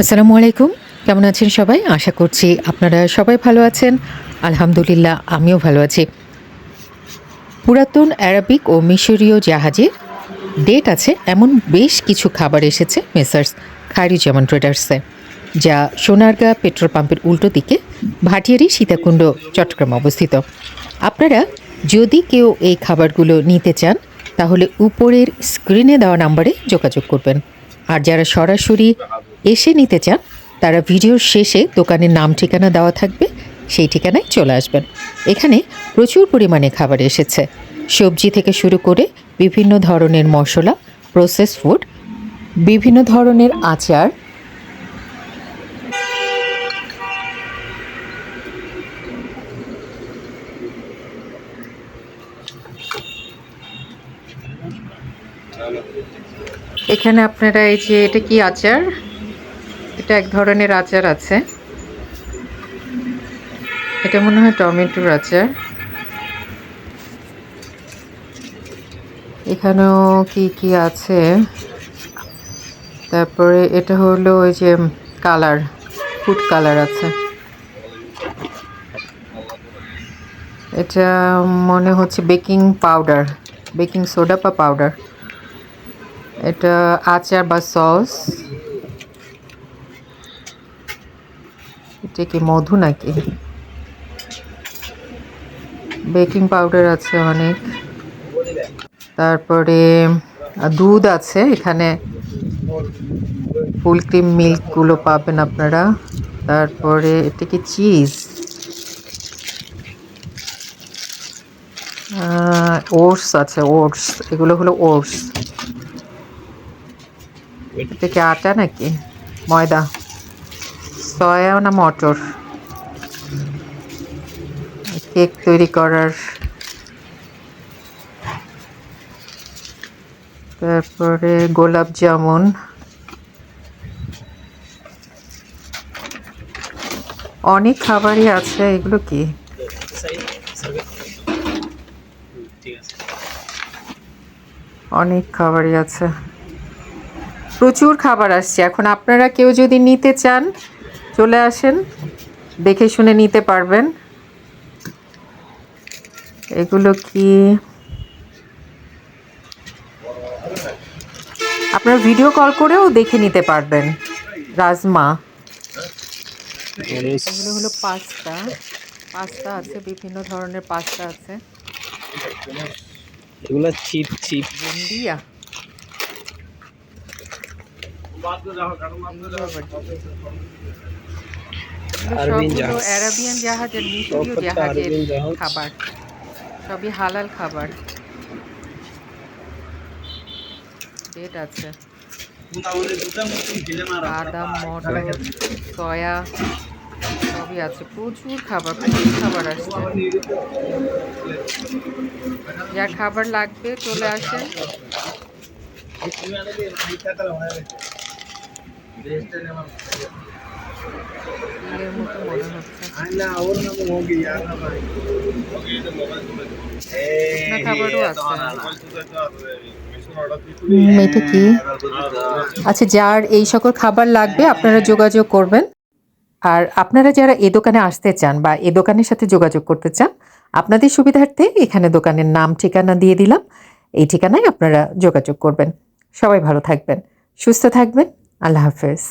আসসালামু আলাইকুম। কেমন আছেন সবাই? আশা করছি আপনারা সবাই ভালো আছেন। আলহামদুলিল্লাহ, আমিও ভালো আছি। পুরাতন অ্যারাবিক ও মিশরীয় জাহাজের ডেট আছে, এমন বেশ কিছু খাবার এসেছে মেসার্স খায়রুজ্জামান ট্রেডার্সে, যা সোনারগাঁ পেট্রোল পাম্পের উল্টো দিকে ভাটিয়ারি সীতাকুণ্ড, চট্টগ্রাম অবস্থিত। আপনারা যদি কেউ এই খাবারগুলো নিতে চান, তাহলে উপরের স্ক্রিনে দেওয়া নাম্বারে যোগাযোগ করবেন। আর যারা সরাসরি এসে নিতে চান, তারা ভিডিওর শেষে দোকানের নাম ঠিকানা দেওয়া থাকবে, সেই ঠিকানায় চলে আসবেন। এখানে প্রচুর পরিমাণে খাবার এসেছে। সবজি থেকে শুরু করে বিভিন্ন ধরনের মশলা প্রসেস ফুড বিভিন্ন ধরনের আচার এখানে আপনারা এই যে, এটা কি আচার? এটা এক ধরনের আচার আছে। এটা মনে হয় টমেটোর আচার। এখানেও কি কি আছে? তারপরে এটা হলো ওই যে কালার, ফুড কালার আছে। এটা মনে হচ্ছে বেকিং পাউডার, বেকিং সোডা বা পাউডার। এটা আচার বা সস। এটা কি মধু নাকি? বেকিং পাউডার আছে অনেক। তারপরে দুধ আছে এখানে। ফুল ক্রিম মিল্কগুলো পাবেন আপনারা। তারপরে, এটা কি চিজ? ওটস আছে, ওটস। এগুলো হলো ওটস। এটা আটা নাকি? ময়দা। সয়া না মটর? কেক তৈরি করার। তারপরে গোলাপ জামুন। অনেক খাবারই আছে, এগুলো কি? অনেক খাবারই আছে। প্রচুর খাবার আসছে। এখন আপনারা কেউ যদি নিতে চান চলে আসেন দেখে শুনে নিতে পারবেন। এগুলো কি? আপনারা ভিডিও কল করেও দেখে নিতে পারবেন। রাজমা। এগুলো হলো পাস্তা। পাস্তা আছে বিভিন্ন ধরনের পাস্তা আছে। এগুলো চিপ চিপ। বুন্দিয়া আরবিন সবগুলো জাহাজ। অ্যারাবিয়ান জাহাজের মিশরীয় সবকটা জাহাজের আরবিয়ান জাহাজ। খাবার সবই হালাল খাবার ডেট আছে বাদাম মটর সয়া সবই আছে প্রচুর খাবার প্রচুর খাবার আসছে যার খাবার লাগবে চলে আসে এর মতো মনে হচ্ছে শুকনো খাবারও আছে এটা কি? আচ্ছা যার এই সকল খাবার লাগবে, আপনারা যোগাযোগ করবেন। আর আপনারা যারা এ দোকানে আসতে চান বা এ দোকানের সাথে যোগাযোগ করতে চান, আপনাদের সুবিধার্থে এখানে দোকানের নাম, ঠিকানা দিয়ে দিলাম। এই ঠিকানায় আপনারা যোগাযোগ করবেন। সবাই ভালো থাকবেন, সুস্থ থাকবেন। আল্লাহ হাফেজ।